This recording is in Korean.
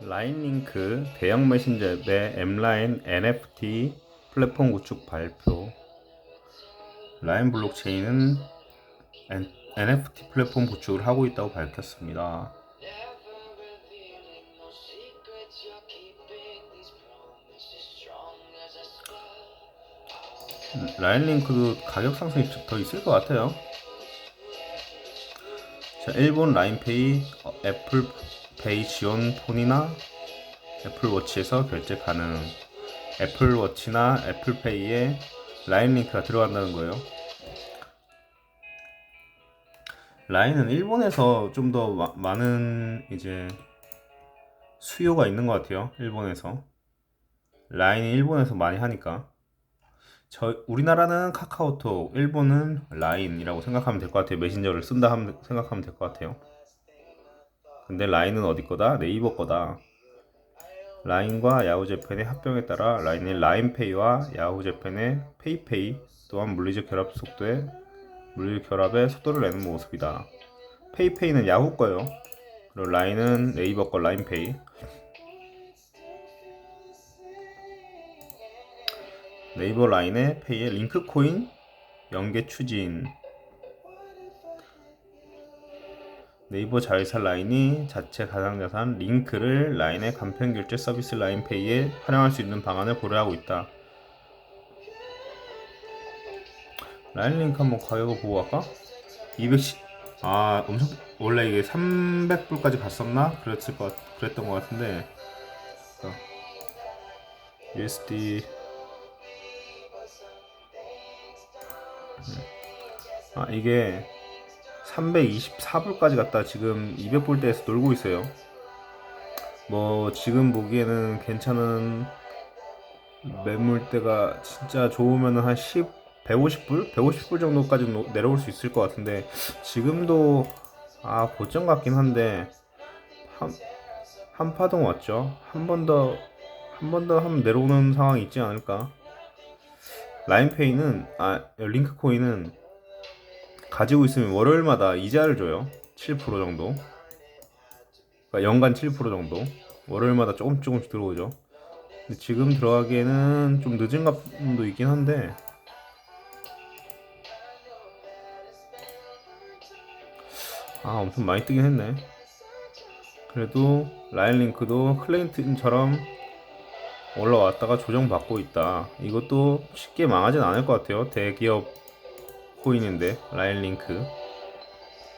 라인링크 대형 메신저 앱의 엠라인 NFT 플랫폼 구축 발표. 라인 블록체인은 NFT 플랫폼 구축을 하고 있다고 밝혔습니다. 라인 링크도 가격 상승이 더 있을 것 같아요. 자, 일본 라인페이 어, 애플 페이 지원 폰이나 애플워치에서 결제 가능. 애플워치나 애플페이에 라인 링크가 들어간다는 거예요. 라인은 일본에서 좀 더 많은 이제 수요가 있는 것 같아요. 일본에서 라인이 일본에서 많이 하니까. 저 우리나라는 카카오톡, 일본은 라인이라고 생각하면 될 것 같아요. 메신저를 쓴다 하면 생각하면 될 것 같아요. 근데 라인은 어디 거다? 네이버 거다. 라인과 야후재팬의 합병에 따라 라인의 라인페이와 야후재팬의 페이페이 또한 물리적 결합 속도에 물리적 결합의 속도를 내는 모습이다. 페이페이는 야후 거요. 그리고 라인은 네이버 거 라인페이. 네이버 라인의 페이의 링크 코인 연계 추진. 네이버 자회사 라인이 자체 가상자산 링크를 라인의 간편 결제 서비스 라인페이에 활용할 수 있는 방안을 고려하고 있다. 라인 링크 한번 가격을 보고 갈까? 210. 아, 엄청 원래 이게 300불까지 갔었나? 그랬을 것 같- 그랬던 것 같은데. 어. USD 아 이게 324불까지 갔다 지금 200불대에서 놀고 있어요. 뭐 지금 보기에는 괜찮은 매물대가 진짜 좋으면은 한 10, 150불? 150불 정도까지 노- 내려올 수 있을 것 같은데 지금도 아 고점 같긴 한데 한, 한 파동 왔죠. 한 번 더 한 번 더 하면 내려오는 상황이 있지 않을까? 라인페이는 아 링크코인은 가지고 있으면 월요일마다 이자를 줘요. 7% 정도. 그러니까 연간 7% 정도. 월요일마다 조금 조금씩 들어오죠. 근데 지금 들어가기에는 좀 늦은 감도 있긴 한데 아 엄청 많이 뜨긴 했네. 그래도 라인링크도 클레인튼처럼 올라왔다가 조정받고 있다. 이것도 쉽게 망하진 않을 것 같아요. 대기업 코인인데 라인링크